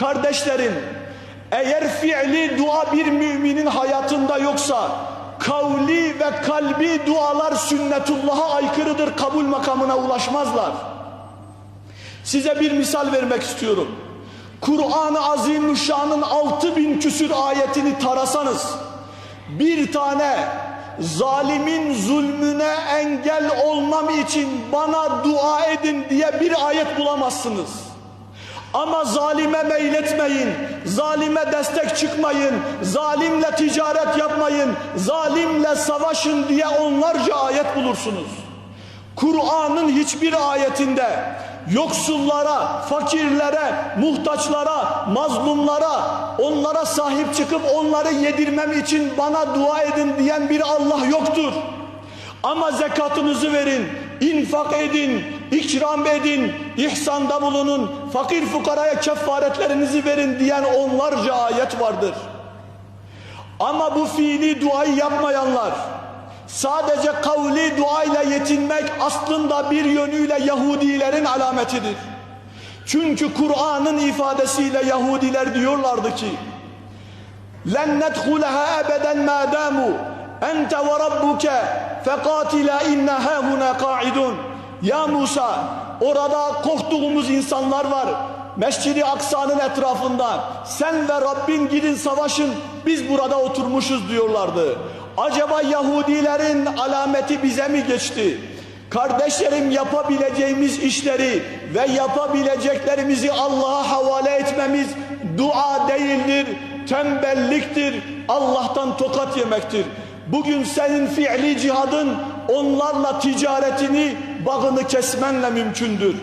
Kardeşlerim, eğer fiili dua bir müminin hayatında yoksa, kavli ve kalbi dualar sünnetullah'a aykırıdır, kabul makamına ulaşmazlar. Size bir misal vermek istiyorum. Kur'an-ı Azimüşşan'ın 6000 küsür ayetini tarasanız, bir tane zalimin zulmüne engel olmam için bana dua edin diye bir ayet bulamazsınız. Ama zalime meyletmeyin, zalime destek çıkmayın, zalimle ticaret yapmayın, zalimle savaşın diye onlarca ayet bulursunuz. Kur'an'ın hiçbir ayetinde yoksullara, fakirlere, muhtaçlara, mazlumlara, onlara sahip çıkıp onları yedirmem için bana dua edin diyen bir Allah yoktur. Ama zekatınızı verin, infak edin, ikram edin, ihsanda bulunun, fakir fukaraya kefaretlerinizi verin diyen onlarca ayet vardır. Ama bu fiili duayı yapmayanlar, sadece kavli duayla yetinmek aslında bir yönüyle Yahudilerin alametidir. Çünkü Kur'an'ın ifadesiyle Yahudiler diyorlardı ki, لَنْ نَدْخُلَهَا أَبَدًا مَا دَامُوا أَنْتَ وَرَبُّكَ فَقَاتِلَا اِنَّ هَاهُنَا قَاعِدُونَ ya Musa, orada korktuğumuz insanlar var. Mescid-i Aksa'nın etrafında. Sen ve Rabbin gidin savaşın, biz burada oturmuşuz diyorlardı. Acaba Yahudilerin alameti bize mi geçti? Kardeşlerim yapabileceğimiz işleri ve yapabileceklerimizi Allah'a havale etmemiz dua değildir, tembelliktir, Allah'tan tokat yemektir. Bugün senin fiili cihadın onlarla ticaretini, bağını kesmenle mümkündür.